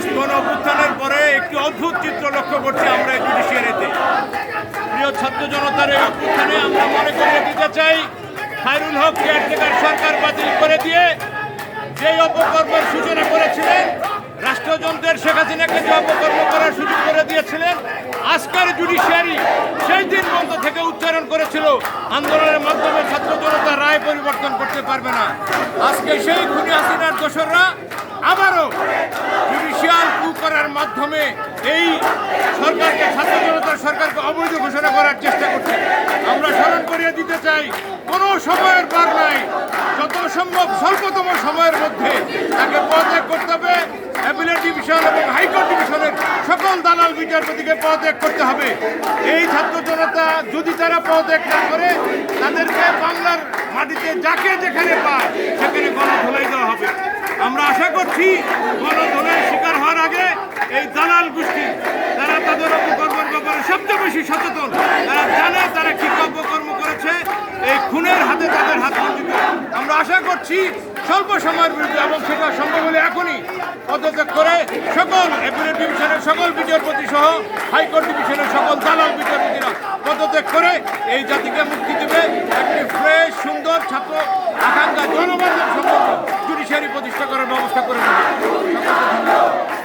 August গণ অভ্যুত্থানের পরে একটি অদ্ভুত চিত্র লক্ষ্য করছি আমরা এই জুডিশিয়ারিতে প্রিয় ছাত্র জনতার এই অভ্যুত্থানে আমরা মনে করিয়ে দিতে চাই, খায়রুল হক কেয়ারটেকার সরকার বাতিল করে দিয়ে যেই অপকর্মের সূচনা করেছিলেন, রাষ্ট্রযন্ত্রের শেখ হাসিনাকে যে অপকর্ম করার সুযোগ করে দিয়েছিলেন, আজকের জুডিশিয়ারি সেই দিন বন্ধ থেকে উচ্চারণ করেছিল, আন্দোলনের মাধ্যমে ছাত্র জনতা রায় পরিবর্তন করতে পারবে না। আজকে সেই খুনি হাসিনার দোসররা আবারও মাধ্যমে এই সরকারকে, ছাত্র সরকারকে অবৈধ ঘোষণা করার চেষ্টা করছে। আমরা স্মরণ করিয়ে দিতে চাই, কোনো সময়ের পার নাই। যত সম্ভব স্বল্পতম সময়ের মধ্যে তাকে পদত্যাগ করতে হবে। অ্যাপিলেট ডিভিশন এবং হাইকোর্ট ডিভিশনের সকল দালাল বিচারপতিকে পদত্যাগ করতে হবে। এই ছাত্র জনতা যদি তারা পদত্যাগ না করে, তাদেরকে বাংলার মাটিতে যাকে যেখানে পায় আশা করছি শিকার হওয়ার আগে এই দালাল গোষ্ঠী তারা তাদের অপকর্মের ব্যাপারে সবচেয়ে বেশি সচেতন, তারা জানে তারা কি অপকর্ম করেছে, এই খুনের হাতে তাদের হাত বন্দিত আমরা আশা করছি স্বল্প সময়ের বিরুদ্ধে, এবং সেটা সম্ভব হলে এখনই পদত্যাগ করে সকল অ্যাপিলেট ডিভিশনের সকল বিচারপতি সহ হাইকোর্ট ডিভিশনের সকল দালাল বিচারপতিরা পদত্যাগ করে এই জাতিকে মুক্তি দেবে। একটি ফ্রেশ সুন্দর ছাত্র, আকাঙ্ক্ষা জনবান্ধব সম্পন্ন বিচারী প্রতিষ্ঠা করার ব্যবস্থা করে দেবে।